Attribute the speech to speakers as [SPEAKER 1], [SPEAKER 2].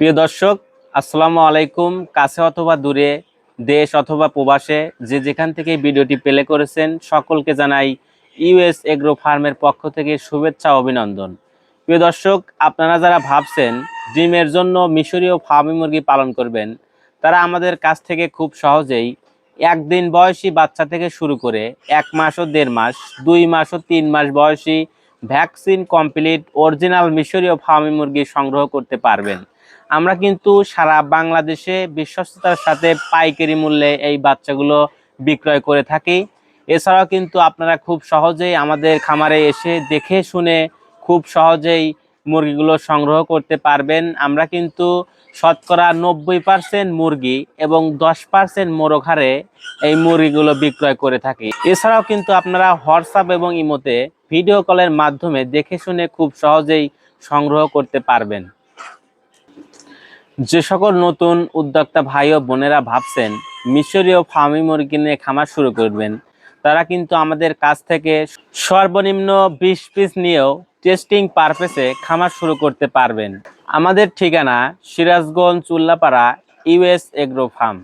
[SPEAKER 1] প্রিয় দর্শক, আসসালামু আলাইকুম। কাছে অথবা দূরে, দেশ অথবা প্রবাসে যে যেখান থেকে ভিডিওটি প্লে করেছেন, সকলকে জানাই ইউএস এগ্রো ফার্মের পক্ষ থেকে শুভেচ্ছা, অভিনন্দন। প্রিয় দর্শক, আপনারা যারা ভাবছেন ডিমের জন্য মিশরীয় ফার্মি মুরগি পালন করবেন, তারা আমাদের কাছ থেকে খুব সহজেই একদিন বয়সী বাচ্চা থেকে শুরু করে এক মাস ও দেড় মাস, দুই মাস ও তিন মাস বয়সী ভ্যাকসিন কমপ্লিট অরিজিনাল মিশরীয় ফার্মি মুরগি সংগ্রহ করতে পারবেন। আমরা কিন্তু সারা বাংলাদেশে বিশ্বস্ততার সাথে পাইকারি মূল্যে এই বাচ্চাগুলো বিক্রয় করে থাকি। এছাড়াও কিন্তু আপনারা খুব সহজেই আমাদের খামারে এসে দেখে শুনে খুব সহজেই মুরগিগুলো সংগ্রহ করতে পারবেন। আমরা কিন্তু শতকরা নব্বই পার্সেন্ট মুরগি এবং দশ পার্সেন্ট মোরগ হারে এই মুরগিগুলো বিক্রয় করে থাকি। এছাড়াও কিন্তু আপনারা হোয়াটসঅ্যাপ এবং ইমোতে ভিডিও কলের মাধ্যমে দেখে শুনে খুব সহজেই সংগ্রহ করতে পারবেন। যে সকল নতুন উদ্যোক্তা ভাই ও বোনেরা ভাবছেন, মিশরীয় ফার্মি মুরগি নিয়ে খামার শুরু করবেন, তারা কিন্তু আমাদের কাছ থেকে সর্বনিম্ন বিশ পিস নিয়েও টেস্টিং পারপেসে খামার শুরু করতে পারবেন। আমাদের ঠিকানা Sirajganj Ullapara US agro farm.